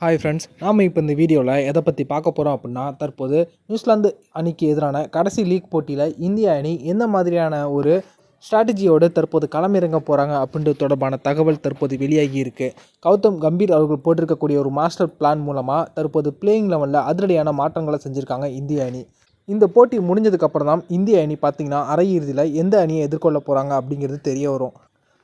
Hi friends நாம் இப்போ இந்த வீடியோவில் எதை பற்றி பார்க்க போகிறோம் அப்படின்னா தற்போது நியூசிலாந்து அணிக்கு எதிரான கடைசி லீக் போட்டியில் இந்திய அணி எந்த மாதிரியான ஒரு ஸ்ட்ராட்டஜியோடு தற்போது களமிறங்க போகிறாங்க அப்படின்றது தொடர்பான தகவல் தற்போது வெளியாகி இருக்குது கௌதம் கம்பீர் அவர்கள் போட்டிருக்கக்கூடிய ஒரு மாஸ்டர் பிளான் மூலமாக தற்போது பிளேயிங் லெவலில் அதிரடியான மாற்றங்களை செஞ்சுருக்காங்க இந்திய அணி. இந்த போட்டி முடிஞ்சதுக்கப்புறம் தான் இந்திய அணி பார்த்திங்கன்னா அரையிறுதியில் எந்த அணியை எதிர்கொள்ள போகிறாங்க அப்படிங்கிறது தெரிய வரும்.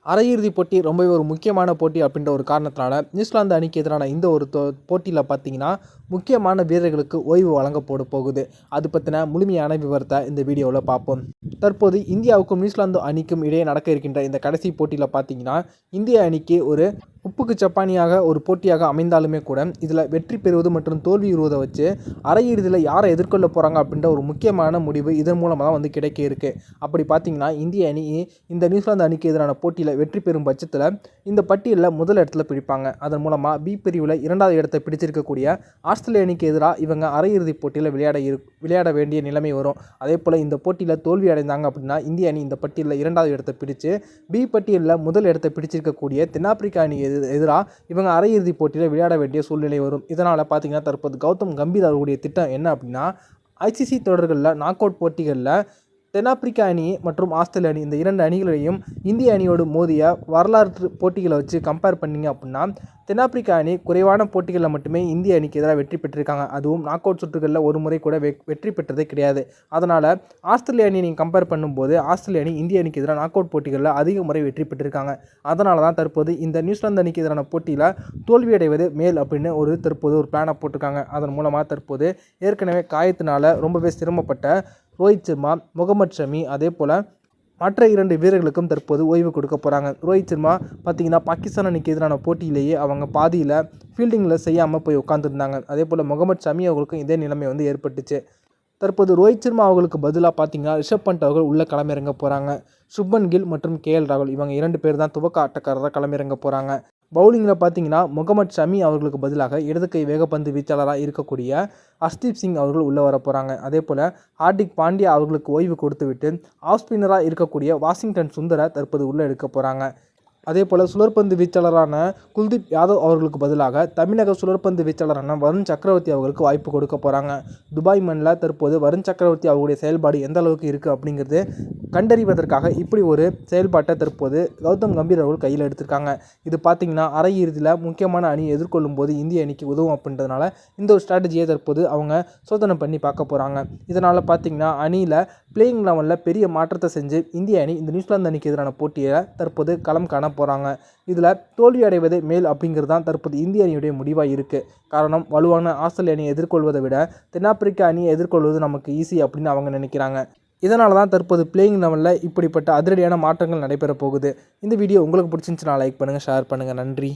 அரையிறுதிப் போட்டி ரொம்பவே ஒரு முக்கியமான போட்டி அப்படின்ற ஒரு காரணத்தினால நியூசிலாந்து அணிக்கு எதிரான இந்த ஒரு போட்டியில் பார்த்தீங்கன்னா முக்கியமான வீரர்களுக்கு ஓய்வு வழங்கப்பட போகுது. அது பற்றின முழுமையான விவரத்தை இந்த வீடியோவில் பார்ப்போம் தற்போது இந்தியாவுக்கும் நியூசிலாந்து அணிக்கும் இடையே நடக்க இருக்கின்ற இந்த கடைசி போட்டியில் பார்த்தீங்கன்னா இந்திய அணிக்கு ஒரு உப்புக்கு சப்பானியாக ஒரு போட்டியாக அமைந்தாலுமே கூட இதில் வெற்றி பெறுவது மற்றும் தோல்வி உறுவதை வச்சு அரையிறுதியில் யாரை எதிர்கொள்ள போகிறாங்க அப்படின்ற ஒரு முக்கியமான முடிவு இதன் மூலமாக தான் வந்து கிடைக்க இருக்குது அப்படி பார்த்தீங்கன்னா இந்திய அணி இந்த நியூசிலாந்து அணிக்கு எதிரான போட்டியில் வெற்றி பெறும் பட்சத்தில் இந்த பட்டியலில் முதல் இடத்துல பிடிப்பாங்க. அதன் மூலமாக பி பிரிவில் இரண்டாவது இடத்தை பிடிச்சிருக்கக்கூடிய ஆஸ்திரேலிய அணிக்கு எதிராக இவங்க அரையிறுதிப் போட்டியில் விளையாட இரு விளையாட வேண்டிய நிலைமை வரும். அதே போல் இந்த போட்டியில் தோல்வி அடைந்தாங்க அப்படின்னா இந்திய அணி இந்த பட்டியலில் இரண்டாவது இடத்தை பிடிச்சு பி பட்டியலில் முதல் இடத்தை பிடிச்சிருக்கக்கூடிய தென்னாப்பிரிக்கா அணி எது எதிராக இவங்க அரையிறுதிப் போட்டியில் விளையாட வேண்டிய சூழ்நிலை வரும். இதனால் பார்த்தீங்கன்னா தற்போது கௌதம் கம்பீர் அவர்களுடைய திட்டம் என்ன அப்படின்னா ஐசிசி தொடர்களில் நாக் அவுட் போட்டிகளில் தென்னாப்பிரிக்கா அணி மற்றும் ஆஸ்திரேலிய அணி இந்த இரண்டு அணிகளையும் இந்திய அணியோடு மோதிய வரலாற்று போட்டிகளை வச்சு கம்பேர் பண்ணிங்க அப்படின்னா தென்னாப்பிரிக்கா அணி குறைவான போட்டிகளில் மட்டுமே இந்திய அணிக்கு எதிராக வெற்றி பெற்றிருக்காங்க. அதுவும் நாக் அவுட் சுற்றுகளில் ஒரு முறை கூட வெற்றி பெற்றதே கிடையாது. அதனால் ஆஸ்திரேலிய அணி நீங்கள் கம்பேர் பண்ணும்போது ஆஸ்திரேலிய அணி இந்திய அணிக்கு எதிராக நாக் அவுட் போட்டிகளில் அதிக முறை வெற்றி பெற்றிருக்காங்க. அதனால தான் தற்போது இந்த நியூசிலாந்து அணிக்கு எதிரான போட்டியில் தோல்வியடைவது மேல் அப்படின்னு ஒரு தற்போது ஒரு பிளானை போட்டிருக்காங்க. அதன் மூலமாக தற்போது ஏற்கனவே காயத்தினால ரொம்பவே சிரமப்பட்ட ரோஹித் சர்மா முகமது ஷமி அதே போல் மற்ற இரண்டு வீரர்களுக்கும் தற்போது ஓய்வு கொடுக்க போகிறாங்க ரோஹித் சர்மா பார்த்திங்கன்னா பாகிஸ்தான் அணிக்கு எதிரான போட்டியிலேயே அவங்க பாதியில் ஃபீல்டிங்கில் செய்யாமல் போய் உட்காந்துருந்தாங்க அதே போல் முகமது ஷமி அவர்களுக்கும் இதே நிலைமை வந்து ஏற்பட்டுச்சு. தற்போது ரோஹித் சர்மா அவர்களுக்கு பதிலாக பார்த்தீங்கன்னா ரிஷப் பண்ட் அவர்கள் உள்ளே களமிறங்க போகிறாங்க சுப்மன் கில் மற்றும் கே எல் ராகுல் இவங்க இரண்டு பேர் தான் துவக்க ஆட்டக்காரராக களமிறங்க போகிறாங்க பவுலிங்கில் பார்த்தீங்கன்னா முகமது ஷமி அவர்களுக்கு பதிலாக இடது கை வேகப்பந்து வீச்சாளராக இருக்கக்கூடிய அஸ்தீப் சிங் அவர்கள் உள்ளே வர போகிறாங்க. அதே போல் ஹார்திக் பாண்டியா அவர்களுக்கு ஓய்வு கொடுத்துவிட்டு ஆஃப் ஸ்பின்னராக இருக்கக்கூடிய வாஷிங்டன் சுந்தரை தற்போது உள்ளே எடுக்க போகிறாங்க. அதே போல் சுழற்பந்து வீச்சாளரான குல்தீப் யாதவ் அவர்களுக்கு பதிலாக தமிழக சுழற்பந்து வீச்சாளரான வருண் சக்கரவர்த்தி அவர்களுக்கு வாய்ப்பு கொடுக்க போகிறாங்க துபாய் மண்ணில் தற்போது வருண் சக்கரவர்த்தி அவருடைய செயல்பாடு எந்த அளவுக்கு இருக்குது அப்படிங்கிறது கண்டறிவதற்காக இப்படி ஒரு செயல்பாட்டை தற்போது கௌதம் கம்பீர் அவர்கள் கையில் எடுத்திருக்காங்க. இது பார்த்திங்கன்னா அரையிறுதியில் முக்கியமான அணி எதிர்கொள்ளும் போது இந்திய அணிக்கு உதவும் அப்படின்றதுனால இந்த ஒரு ஸ்ட்ராட்டஜியை தற்போது அவங்க சோதனை பண்ணி பார்க்க போகிறாங்க இதனால் பார்த்திங்கன்னா அணியில் பிளேயிங் லெவலில் பெரிய மாற்றத்தை செஞ்சு இந்திய அணி இந்த நியூசிலாந்து அணிக்கு எதிரான போட்டியை தற்போது களம் காண போகிறாங்க இதில் தோல்வி அடைவது மேல் அப்படிங்கிறது தான் தற்போது இந்திய அணியுடைய முடிவாக இருக்குது காரணம் வலுவான ஆஸ்திரேலிய அணியை எதிர்கொள்வதை விட தென்னாப்பிரிக்க அணியை எதிர்கொள்வது நமக்கு ஈஸி அப்படின்னு அவங்க நினைக்கிறாங்க. இதனால தான் தற்போது பிளேயிங் லெவலில் இப்படிப்பட்ட அதிரடியான மாற்றங்கள் நடைபெற போகுது. இந்த வீடியோ உங்களுக்கு பிடிச்சிருந்துச்சுன்னா லைக் பண்ணுங்கள் ஷேர் பண்ணுங்கள் நன்றி.